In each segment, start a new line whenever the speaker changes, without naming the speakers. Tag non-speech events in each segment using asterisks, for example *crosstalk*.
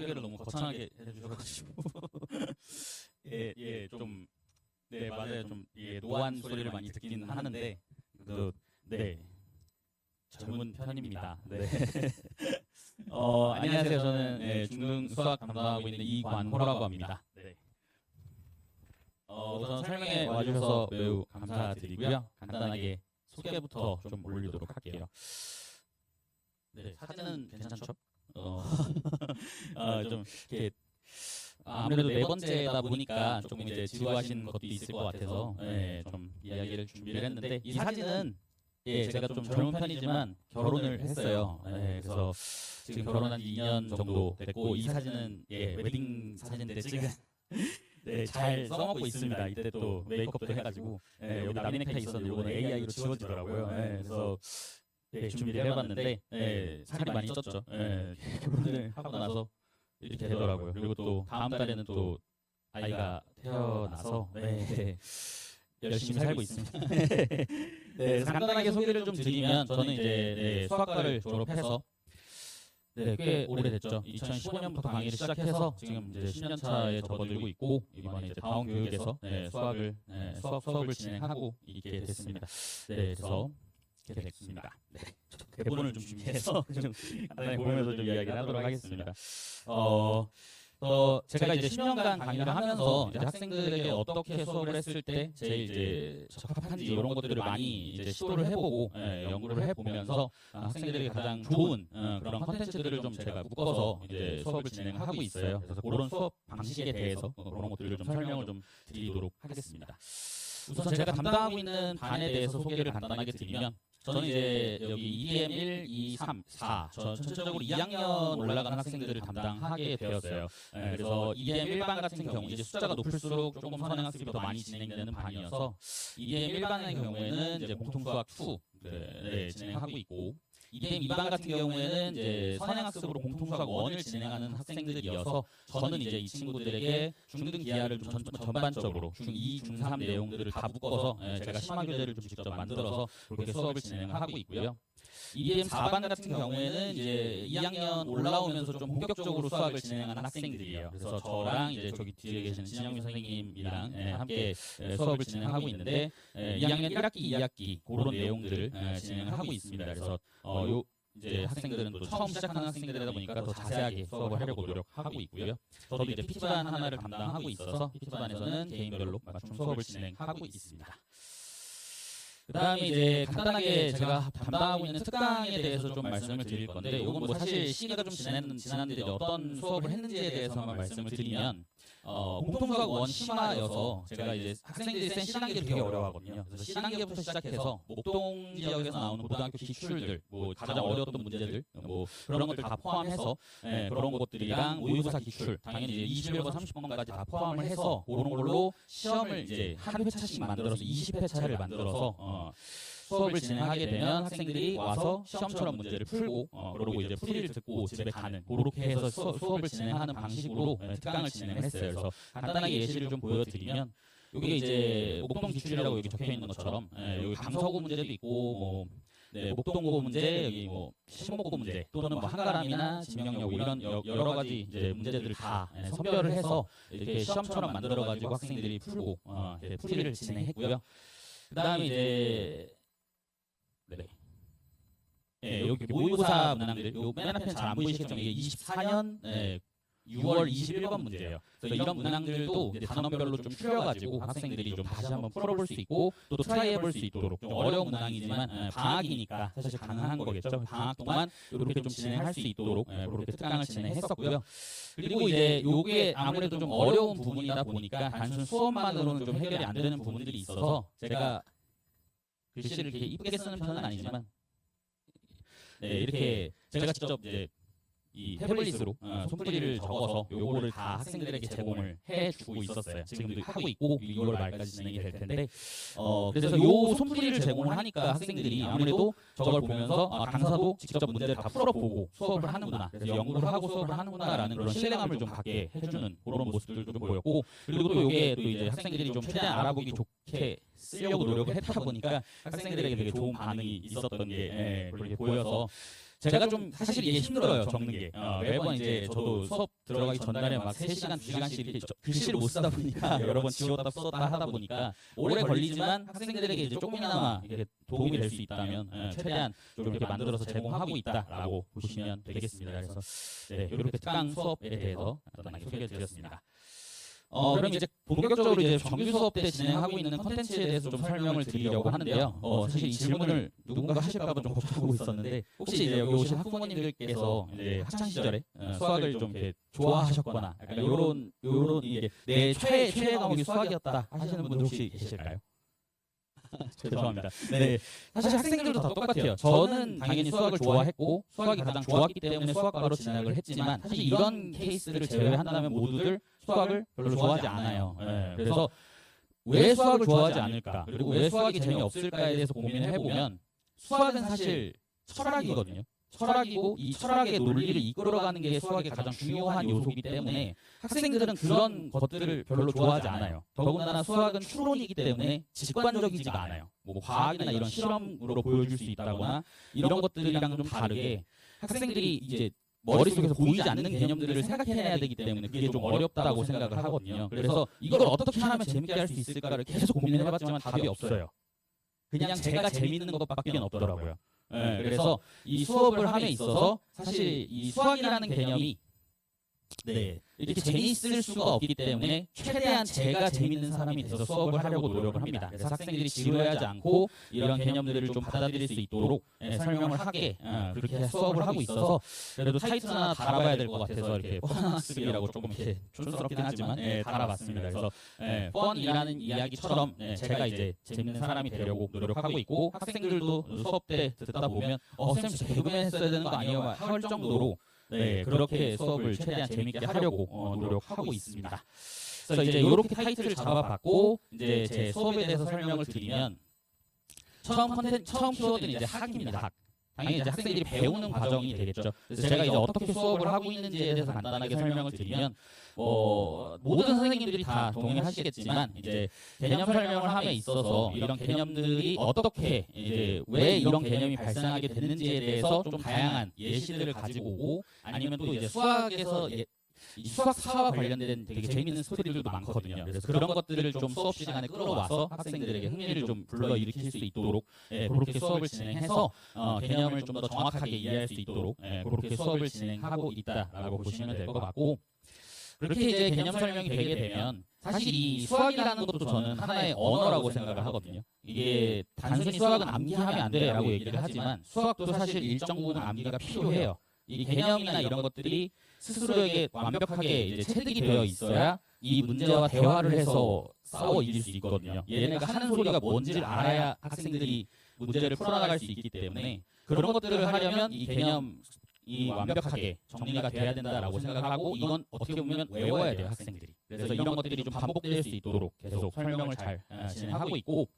소개를 너무 거창하게 해주셔가지고 *laughs* 예, 예, 좀 네, 맞아요. 좀 예, 노안 소리를 많이 듣긴 하는데 그래도 네. 젊은 편입니다. 네. *laughs* 어, 안녕하세요. 저는 예, 중등 수학 담당하고 있는 이관호라고 합니다. 네. 어, 우선 설명에 와주셔서 매우 감사드리고요. 간단하게 소개부터 좀 올리도록 할게요. 네, 사진은 괜찮죠? 어, 어, 좀 이렇게 아무래도 네 번째다 보니까 조금 이제 지루하신 것도 있을 것 같아서 예, 좀 이야기를 준비를 했는데 이 사진은 예, 제가 좀 젊은 편이지만 결혼을 했어요. 예, 그래서 지금 결혼한 지 2년 정도 됐고 이 사진은 예, 웨딩 사진인데 지금 *laughs* 네, 잘 써먹고 있습니다. 이때 또 메이크업도 해가지고 예, 여기 나비넥타이 있었는데 이거는 AI로 지워지더라고요. 예, 그래서 예, 준비를 해봤는데 예, 살이 많이 쪘죠. 예, 결혼을 하고 나서 이렇게 되더라고요. 그리고 또 다음 달에는 또 아이가 태어나서? 네, *laughs* 열심히 살고 있습니다. *laughs* 네, 그래서 간단하게 소개를 좀 드리면 저는 이제 네, 수학과를 졸업해서 네, 꽤 오래됐죠. 2015년부터 강의를 시작해서 지금 이제 10년 차에 접어들고 있고 이번에 이제 다원 교육에서 네, 수학을 네, 수학 수업을 진행하고 있게 됐습니다. 네, 그래서 이렇게 됐습니다. 네, 저 대본을 좀 준비해서 *laughs* 좀 간단히 보면서 좀 이야기를 하도록 하겠습니다. 어, 어, 제가 이제 10년간 강의를 하면서 이제 학생들에게 어떻게 수업을 했을 때 제일 이제 적합한지 이런 것들을 많이 이제 시도를 해보고 예, 연구를 해보면서 아, 학생들에게 가장 좋은 어, 그런 컨텐츠들을 좀 제가 묶어서 이제 수업을 진행하고 있어요. 그래서 그런 수업 방식에 대해서 어, 그런 것들을 좀 설명을 좀 드리도록 하겠습니다. 우선 제가 담당하고 있는 반에 대해서 소개를 간단하게 드리면 저는 이제 여기 EM 1, 2, 3, 4. 저 전체적으로 2학년 올라가는 학생들을 담당하게 되었어요. 예, 그래서 EM 1반 같은 경우 이제 숫자가 높을수록 조금 선행 학습이 더 많이 진행되는 반이어서 EM 1반의 경우에는 이제 공통수학 2 네, 네, 진행하고 있고 EM 2반 같은 경우에는 이제 선행학습으로 공통수학 1을 진행하는 학생들이어서 저는 이제 이 친구들에게 중등 기하를 좀 전, 전반적으로 중2, 중3 내용들을 다 묶어서 예, 제가 심화 교재를 좀 직접 만들어서 그렇게 수업을 진행하고 있고요. EM 4반 같은 경우에는 이제 2학년 올라오면서 좀 본격적으로 수학을 진행하는 학생들이에요. 그래서 저랑 이제 저기 뒤에 계시는 진영민 선생님이랑 예, 함께 예, 수업을 진행하고 있는데 예, 2학년 1학기, 2학기 그런 내용들을 예, 진행을 하고 있습니다. 그래서 어, 요 이제 학생들은 또 처음 시작하는 학생들이다 보니까 더 자세하게 수업을 하려고 노력하고 있고요. 저도 이제 PT반 하나를 담당하고 있어서 PT반에서는 개인별로 맞춤 수업을 진행하고 있습니다. 그다음에 이제 간단하게 제가 담당하고 있는 특강에 대해서 좀 말씀을 드릴 건데 이건 뭐 사실 시기가 좀 지난, 지났는데 어떤 수업을 했는지에 대해서만 말씀을 드리면 어, 공통수학 원 심화여서 제가 이제 학생들이 센 C단계를 되게 어려워하거든요. 그래서 C단계부터 시작해서 목동 지역에서 나오는 고등학교 기출들, 뭐 가장 어려웠던 문제들, 뭐 그런 것들 다 포함해서 예, 그런 것들이랑 모의고사 기출, 당연히 이제 21번, 30번까지 다 포함을 해서 그런 걸로 시험을 이제 한 회차씩 만들어서 20회차를 만들어서 어, 수업을 진행하게 되면 학생들이 와서 시험처럼 문제를 풀고 어, 그러고 이제 풀이를 듣고 집에 가는 그렇게 해서 수, 수업을 진행하는 방식으로 예, 특강을 진행을 했어요. 그래서 간단하게 예시를 좀 보여드리면 이게 이제 목동 기출이라고 여기 적혀 있는 것처럼 예, 여기 강서구 문제도 있고 뭐 네, 목동고 문제, 여기 뭐 신목고 문제 또는 뭐 한가람이나 진명여고 이런 여- 여러 가지 이제 문제들을 다 예, 선별을 해서 이렇게 시험처럼 만들어 가지고 학생들이 풀고 어, 이제 풀이를 진행했고요. 그다음에 이제 네. 예, 여기 모의고사 문항들, 요맨 앞에는 잘안 보이시겠지만 이게 24년 예, 6월 21번 문제예요. 그래서 이런 문항들도 이제 단원별로 좀 추려가지고 학생들이 좀 다시 한번 풀어볼 수 있고 또 트라이 해볼 수 있도록 좀 어려운 문항이지만 예, 방학이니까 사실 가능한 거겠죠. 방학 동안 이렇게 좀 진행할 수 있도록 예, 그렇게 특강을 진행했었고요. 그리고 이제 요게 아무래도 좀 어려운 부분이다 보니까 단순 수업만으로는 좀 해결이 안 되는 부분들이 있어서 제가 글씨를 이렇게 이쁘게 쓰는 편은 아니지만 네, 이렇게 제가 직접 이제 이 태블릿으로 어, 손풀이를 적어서 요거를 다 학생들에게 제공을 해주고 있었어요. 지금도 하고 있고 6월 말까지 진행이 될 텐데 어, 그래서 요 손풀이를 제공을 하니까 학생들이 아무래도 저걸 보면서 아, 강사도 직접 문제를 다 풀어보고 수업을 하는구나. 그래서 연구를 하고 수업을 하는구나라는 그런 신뢰감을 좀 갖게 해주는 그런 모습들도 좀 보였고 그리고 또 요게 또 이제 학생들이 좀 최대한 알아보기 좋게 쓰려고 노력을 했다 보니까 학생들에게 되게 좋은 반응이 있었던 게 예, 그렇게 보여서 제가 좀 사실 이게 힘들어요 적는 게 어, 매번 이제 저도 수업 들어가기 전날에 막 3시간 2시간씩 이렇게 저- 글씨를 못 쓰다 보니까 여러 번 지웠다 썼다 하다 보니까 오래 걸리지만 학생들에게 이제 조금이나마 이렇게 도움이 될 수 있다면 예, 최대한 좀 이렇게 만들어서 제공하고 있다라고 보시면 되겠습니다. 그래서 네, 이렇게 특강 수업에 대해서 간단하게 소개를 드렸습니다. 어, 그럼 이제 본격적으로 이제 정규 수업 때 진행하고 있는 컨텐츠에 대해서 좀 설명을 드리려고 하는데요. 어, 사실 이 질문을 누군가 하실까봐 좀 걱정하고 있었는데 혹시 이제 여기 오신 학부모님들께서 이제 학창 시절에 어, 수학을 좀 이렇게 좋아하셨거나 약간 요런 요런 이게 내 최애 최애 과목이 수학이었다 하시는 분들 혹시 계실까요? *laughs* *laughs* 죄송합니다. 네. 사실 학생들도 다 똑같아요. 저는 당연히 수학을 좋아했고 수학이 가장 좋았기 때문에 수학과로 진학을 했지만 사실 이런 케이스를 제외한다면 모두들 수학을 별로 좋아하지 않아요. 예, 그래서 왜 수학을 좋아하지 않을까? 그리고 왜 수학이 재미없을까에 대해서 고민을 해보면 수학은 사실 철학이거든요. 철학이고 이 철학의 논리를 이끌어가는 게 수학의 가장 중요한 요소이기 때문에 학생들은 그런 것들을 별로 좋아하지 않아요. 더군다나 수학은 추론이기 때문에 직관적이지가 않아요. 뭐 과학이나 이런 실험으로 보여줄 수 있다거나 이런 것들이랑 좀 다르게 학생들이 이제 머릿속에서 보이지 않는 개념들을 생각해내야 되기 때문에 그게 좀 어렵다고 생각을 하거든요. 그래서 이걸 어떻게 하면 재밌게 할 수 있을까를 계속 고민을 해봤지만 답이 없어요. 그냥 제가 재밌는 것밖에 없더라고요. 네, 그래서 이 수업을 함에 있어서 사실 이 수학이라는 개념이 네, 이렇게 재미있을 수가 없기 때문에 최대한 제가 재밌는 사람이 돼서 수업을 하려고 노력을 합니다. 그래서 학생들이 지루해하지 않고 이런 개념들을 좀 받아들일 수 있도록 예, 설명을 하게 어, 그렇게 수업을 하고 있어서 그래도 타이틀 하나 달아봐야 될 것 같아서 이렇게 뻔학습이라고 조금 이렇게 촌스럽긴 하지만 예, 달아봤습니다. 그래서 예, 뻔이라는 이야기처럼 예, 제가 이제 재밌는 사람이 되려고 노력하고 있고 학생들도 수업 때 듣다 보면 어, 쌤 진짜 개그맨 했어야 되는 거 아니에요? 할 정도로 네, 그렇게 수업을 최대한 재밌게 하려고 어, 노력하고 있습니다. 그래서 이제 이렇게 타이틀을 잡아봤고 이제 제 수업에 대해서 설명을 드리면 처음 컨텐 처음 키워드는 이제 학입니다. 학. 당연히 이제 학생들이 배우는 과정이 되겠죠. 그래서 제가 이제 어떻게 수업을 하고 있는지에 대해서 간단하게 설명을 드리면 뭐 모든 선생님들이 다 동의하시겠지만 이제 개념 설명을 함에 있어서 이런 개념들이 어떻게 이제 왜 이런 개념이 발생하게 되는지에 대해서 좀 다양한 예시들을 가지고 오고 아니면 또 이제 수학에서 예, 이 수학 사와 관련된 되게 재밌는 스토리들도 많거든요. 그래서 그런 것들을 좀 수업 시간에 끌어와서 학생들에게 흥미를 좀 불러일으킬 수 있도록 예, 그렇게 수업을 진행해서 어, 개념을 좀 더 정확하게 이해할 수 있도록 예, 그렇게 수업을 진행하고 있다라고 보시면 될 것 같고 그렇게 이제 개념 설명이 되게 되면 사실 이 수학이라는 것도 저는 하나의 언어라고 생각을 하거든요. 이게 단순히 수학은 암기하면 안 돼라고 얘기를 하지만 수학도 사실 일정 부분 암기가 필요해요. 이 개념이나 이런 것들이 스스로에게 완벽하게 이제 체득이 되어 있어야 이 문제와 대화를 해서 싸워 이길 수 있거든요. 얘네가 하는 소리가 뭔지를 알아야 학생들이 문제를 풀어나갈 수 있기 때문에 그런 것들을 하려면 이 개념 이 완벽하게 정리가 돼야 된다라고 생각하고 이건 어떻게 보면 외워야 돼요 학생들이. 그래서 이런 것들이 좀 반복될 수 있도록 계속 설명을 잘 어, 진행하고 있고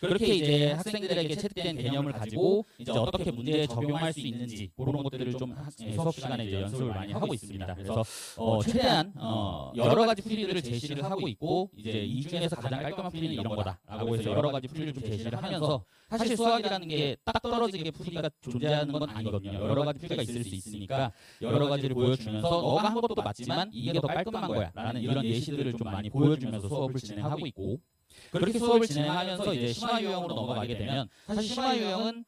그렇게 이제 학생들에게 채택된 개념을 가지고 이제 어떻게 문제에 적용할 수 있는지 그런 것들을 좀 학- 예, 수업 시간에 이제 연습을 많이 하고 있습니다. 그래서 어, 최대한 어, 여러 가지 풀이들을 제시를 하고 있고 이제 이 중에서 가장 깔끔한 풀이는 이런 거다라고 해서 여러 가지 풀이를 좀 제시를 하면서 사실 수학이라는 게 딱 떨어지게 풀이가 존재하는 건 아니거든요. 여러 가지 풀이가 있을 수 있으니까 여러 가지를 보여주면서 너가 한 것도 맞지만 이게 더 깔끔한 거야 라는 이런 예시들을 좀 많이 보여주면서 수업을 진행하고 있고 그렇게 수업을 진행하면서 이제 심화 유형으로 넘어가게 되면 사실 심화 유형은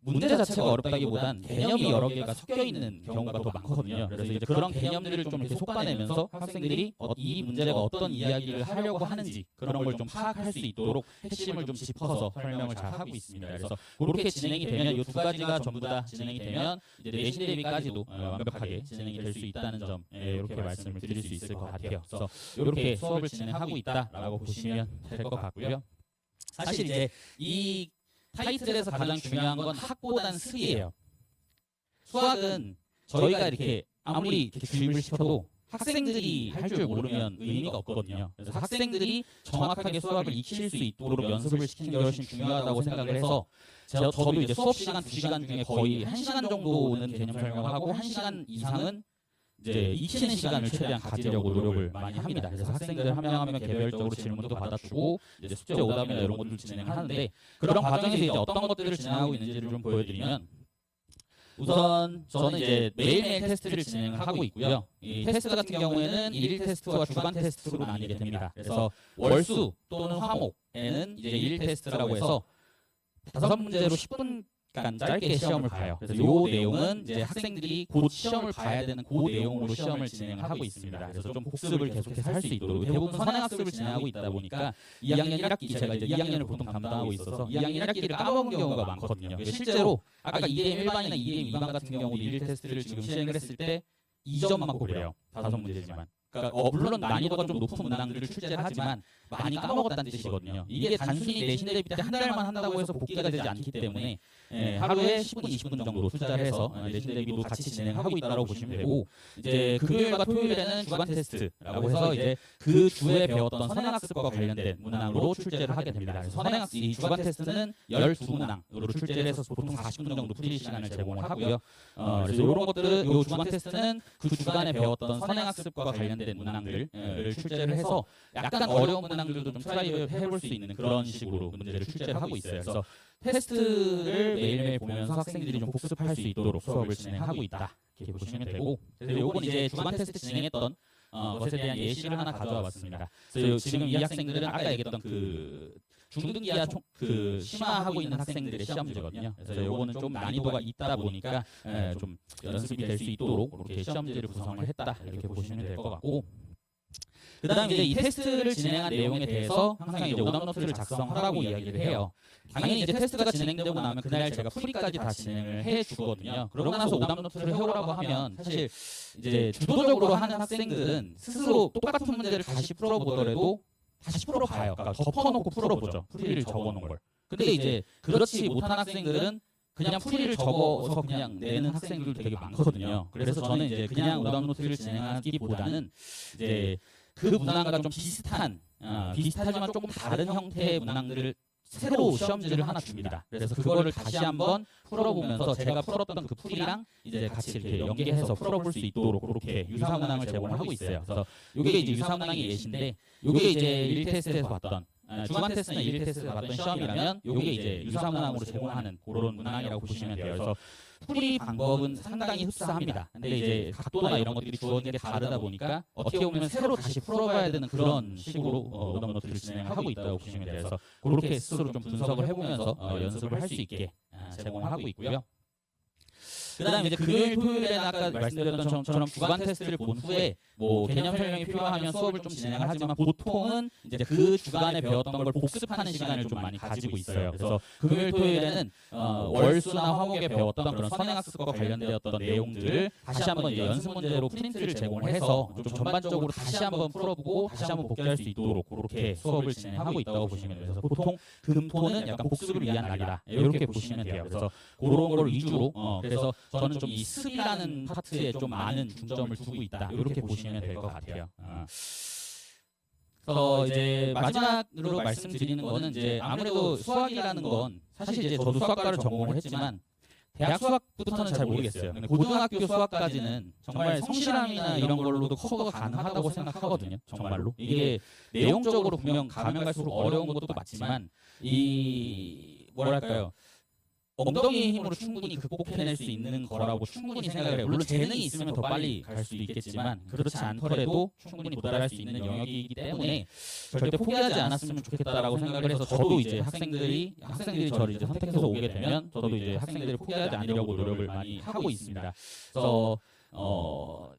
문제 자체가 어렵다기보단 개념이 여러 개가 섞여 있는 경우가 더 많거든요. 그래서 이제 그런 개념들을 좀 이렇게 속아내면서 학생들이 어, 이 문제가 어떤 이야기를 하려고 하는지 그런 걸 좀 파악할 수 있도록 핵심을 좀 짚어서 설명을 잘 하고 있습니다. 그래서 그렇게 진행이 되면 이 두 가지가 전부 다 진행이 되면 이제 내신 대비까지도 어, 완벽하게 진행이 될 수 있다는 점 예, 이렇게 말씀을 드릴 수 있을 것 같아요. 그래서 이렇게 수업을 진행하고 있다라고 보시면 될 것 같고요. 사실 이제 이 타이틀에서 가장 중요한 건 학보단 스이에요. 수학은 저희가 이렇게 아무리 이렇게 주입을 시켜도 학생들이 할 줄 모르면 의미가 없거든요. 그래서 학생들이 정확하게 수학을 익힐 수 있도록 연습을 시키는 게 훨씬 중요하다고 생각을 해서 저, 저도 이제 수업 시간 2시간 중에 거의 1시간 정도는 개념 설명을 하고 1시간 이상은 이제 익히는 시간을 최대한 가지려고 노력을 많이 합니다. 그래서 학생들 한 명 한 명 개별적으로 질문도 받아주고 이제 숙제 오답이나 이런 것들 진행을 하는데 그런 과정에서 이제 어떤 것들을 진행하고 있는지를 좀 보여드리면 우선 저는 이제 매일매일 테스트를 진행을 하고 있고요. 이 테스트 같은 경우에는 일일 테스트와 주간 테스트로 나뉘게 됩니다. 그래서 월수 또는 화목에는 이제 일일 테스트라고 해서 다섯 문제로 10분 간 짧게 시험을 봐요. 그래서 요 내용은 이제 학생들이 곧 시험을 봐야 되는 그 내용으로 시험을 진행을 하고 있습니다. 그래서 좀 복습을 계속해서 할 수 있도록 대부분 선행학습을 진행하고 있다 보니까 2학년 1학기 제가 이제 2학년을 보통 담당하고 있어서 2학년 1학기를 까먹은 경우가 많거든요. 실제로 아까 2개임 1반이나 2개임 2반 같은 경우도 일일 테스트를 지금 시행을 했을 때 2점 맞고 그래요. 다섯 문제지만. 그러니까 어, 물론 난이도가 좀 높은 문항들을 출제를 하지만 많이 까먹었다는 뜻이거든요. 이게 단순히 내신 대비 때 한 달만 한다고 해서 복귀가 되지 않기 때문에 예, 하루에 10분, 20분 정도 투자를 해서 어, 내신 대비도 같이 진행하고 있다고 보시면 되고 이제 금요일과 토요일에는 주간 테스트라고 해서 이제 그 주에 배웠던 선행학습과 관련된 문항으로 출제를 하게 됩니다. 선행학습 이 주간 테스트는 12문항으로 출제를 해서 보통 40분 정도 풀이 시간을 제공을 하고요. 어, 그래서 이런 것들은 요 주간 테스트는 그 주간에 배웠던 선행학습과 관련된 문항들을 예, 출제를 해서 약간 어려운 문항들도 좀 트라이를 해볼 수 있는 그런 식으로 문제를 출제를 하고 있어요. 그래서 테스트를 매일매일 보면서 학생들이 좀 복습할 수 있도록 수업을 진행하고 있다. 이렇게 보시면 되고 그래서 요건 이제 주간 테스트 진행했던 어, 것에 대한 예시를 하나 가져와 봤습니다. 그래서 요- 지금 이 학생들은 아까 얘기했던 그 중등기하 총, 그 심화하고 있는 학생들의 시험지거든요. 그래서 요거는 좀 난이도가 있다 보니까 에, 좀 연습이 될 수 있도록 이렇게 시험지를 구성을 했다 이렇게 보시면 될 것 같고 그다음에 이제 이 테스트를 진행한 내용에 대해서 항상 이제 오답 노트를 작성하라고 이야기를 해요. 당연히 이제 테스트가 진행되고 나면 그날 제가 풀이까지 다 진행을 해 주거든요. 그러고 나서 오답 노트를 해오라고 하면 사실 이제 주도적으로 하는 학생들은 스스로 똑같은 문제를 다시 풀어보더라도 다시 풀어 봐요. 그러니까 덮어놓고 풀어보죠. 풀이를 적어놓은 걸. 근데 이제 그렇지 못한 학생들은 그냥 풀이를 적어서 그냥 내는 학생들도 되게 많거든요. 그래서 저는 이제 그냥 오답 노트를 진행하기보다는 이제 그 문항과 좀 비슷한 아, 비슷하지만 조금 다른 형태의 문항들을 새로 시험지를 하나 줍니다. 그래서 그거를 다시 한번 풀어보면서 제가 풀었던 그 풀이랑 이제 같이 이렇게 연계해서 풀어볼 수 있도록 그렇게 유사 문항을 제공을 하고 있어요. 그래서 이게 이제 유사 문항의 예시인데 이게 이제 1 테스트에서 봤던 아, 주간 테스트나 1 테스트에서 봤던 시험이라면 이게 이제 유사 문항으로 제공하는 그런 문항이라고 보시면 돼요. 그래서 풀이 방법은 상당히 흡사합니다. 근데 이제 각도나 이런 것들이 주어진 게 다르다 보니까 어떻게 보면 새로 다시 풀어봐야 되는 그런 식으로 어, 오답 노트를 진행하고 있다고 보시면 돼요. 그래서 그렇게 스스로 좀 분석을 해보면서 어, 연습을 할 수 있게 아, 제공하고 있고요. 그다음에 이제 금요일 토요일에는 아까 말씀드렸던 것처럼 주간 테스트를 본 후에 뭐 개념 설명이 필요하면 수업을 좀 진행을 하지만 보통은 이제 그 주간에 배웠던 걸 복습하는 시간을 좀 많이 가지고 있어요. 그래서 금요일 토요일에는 어, 월수나 화목에 배웠던 그런 선행학습과 관련되었던 내용들을 다시 한번 이제 연습 문제로 프린트를 제공을 해서 좀 전반적으로 다시 한번 풀어보고 다시 한번 복귀할 수 있도록 그렇게 수업을 진행하고 있다고 보시면 돼요. 그래서 보통 금토는 약간 복습을 위한 날이다 이렇게 보시면 돼요. 그래서 그런 걸 위주로 어, 그래서 저는 좀 이 습이라는 파트에 좀 많은 중점을 두고 있다 이렇게 보시면 될 것 같아요. 어. 그래서 이제 마지막으로 말씀드리는 거는 이제 아무래도 수학이라는 건 사실 이제 저도 수학과를 전공을 했지만 대학 수학부터는 잘 모르겠어요. 고등학교 수학까지는 정말 성실함이나 이런 걸로도 커버가 가능하다고 생각하거든요. 정말로 이게 내용적으로 분명 가면 갈수록 어려운 것도 맞지만 이 뭐랄까요? 엉덩이 힘으로 충분히 극복해낼 수 있는 거라고 충분히 생각을 해요. 물론 재능이 있으면 더 빨리 갈 수도 있겠지만 그렇지 않더라도 충분히 도달할 수 있는 영역이기 때문에 절대 포기하지 않았으면 좋겠다라고 생각을 해서 저도 이제 학생들이 학생들이 저를 이제 선택해서 오게 되면 저도 이제 학생들을 포기하지 않으려고 노력을 많이 하고 있습니다. 그래서 어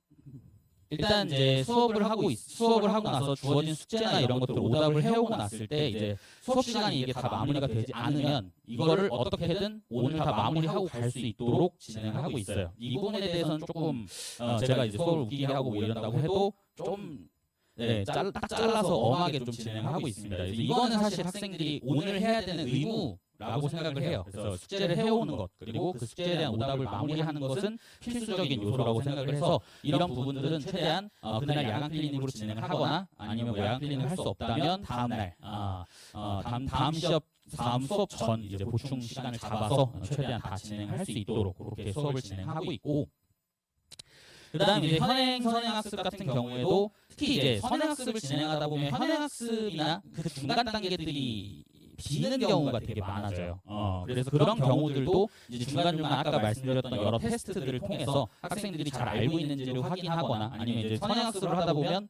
일단 이제 수업을 하고 있- 수업을 하고 나서 주어진 숙제나 이런 것들 오답을 해오고 났을 때 이제 수업 시간이 이게 다 마무리가 되지 않으면 이거를 어떻게든 오늘 다 마무리하고 갈 수 있도록 진행을 하고 있어요. 이 부분에 대해서는 조금 어, 제가 이제 수업을 웃기게 하고 뭐 이런다고 해도 좀 네, 잘, 딱 잘라서 엄하게 좀 진행을 하고 있습니다. 이거는 사실 학생들이 오늘 해야 되는 의무 라고 생각을 해요. 그래서 숙제를 해오는 것 그리고 그 숙제에 대한 오답을 마무리하는 것은 필수적인 요소라고 생각을 해서 이런 부분들은 최대한 어, 그날 야간 클리닉으로 진행을 하거나 아니면 뭐 야간 클리닉을 할 수 없다면 다음 날 아, 어, 다음 다음 시업 다음 수업 전 이제 보충 시간을 잡아서 최대한 다 진행할 수 있도록 그렇게 수업을 진행하고 있고. 그다음에 이제 현행 선행학습 같은 경우에도 특히 이제 선행학습을 진행하다 보면 현행학습이나 그 중간 단계들이 비는 경우가 되게 많아져요. 어, 그래서 그런 경우들도 이제 중간중간 아까 말씀드렸던 여러 테스트들을 통해서 학생들이 잘 알고 있는지를 확인하거나 아니면 이제 선행학습을 하다 보면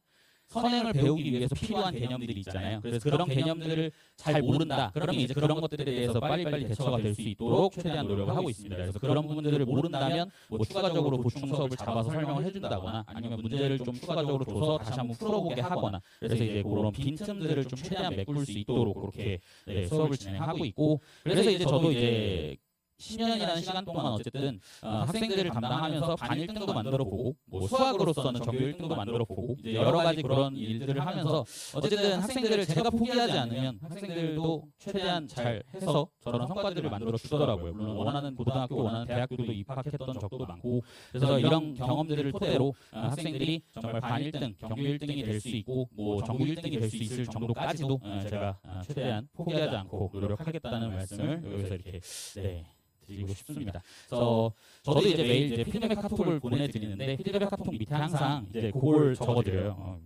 선행을 배우기 위해서 필요한 개념들이 있잖아요. 그래서 그런 개념들을 잘 모른다. 그러면 이제 그런 것들에 대해서 빨리빨리 대처가 될 수 있도록 최대한 노력을 하고 있습니다. 그래서 그런 부분들을 모른다면 뭐 추가적으로 보충 수업을 잡아서 설명을 해준다거나 아니면 문제를 좀 추가적으로 줘서 다시 한번 풀어보게 하거나 그래서 이제 그런 빈틈들을 좀 최대한 메꿀 수 있도록 그렇게 네, 수업을 진행하고 있고 그래서 이제 저도 이제 10년이라는 시간 동안 어쨌든 어, 학생들을 담당하면서 반 1등도 만들어 보고 뭐 수학으로서는 정규 1등도 만들어 보고 이제 여러 가지 그런 일들을 하면서 어쨌든 학생들을 제가 포기하지 않으면 학생들도 최대한 잘 해서 저런 성과들을 만들어 주더라고요. 물론 원하는 고등학교, 원하는 대학교도 입학했던 적도 많고 그래서 이런 경험들을 토대로 어, 학생들이 정말 반 1등, 정규 1등이 될 수 있고 뭐 전국 1등이 될 수 있을 정도까지도 어, 제가 어, 최대한 포기하지 않고 노력하겠다는 말씀을 여기서 이렇게 네. 드리고 싶습니다. 그래서 저도 이제 매일 이제 피드백 카톡을 보내드리는데 피드백 카톡 밑에 항상 이제 그걸 적어드려요. 어.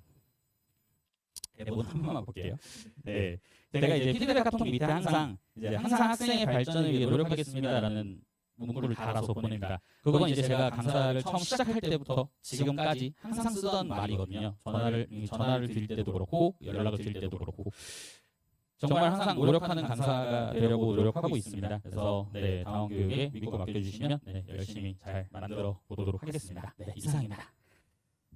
대본 한 번만 볼게요. 네, 제가 이제 피드백 카톡 밑에 항상 이제 항상 학생의 발전을 위해 노력하겠습니다라는 문구를 달아서 보냅니다. 그건 이제 제가 강사를 처음 시작할 때부터 지금까지 항상 쓰던 말이거든요. 전화를 전화를 드릴 때도 그렇고 연락을 드릴 때도 그렇고 정말 항상 노력하는 강사가 되려고 노력하고 있습니다. 그래서 네, 다음 교육에 믿고 맡겨주시면 네, 열심히 잘 만들어 보도록 하겠습니다. 네, 이상입니다.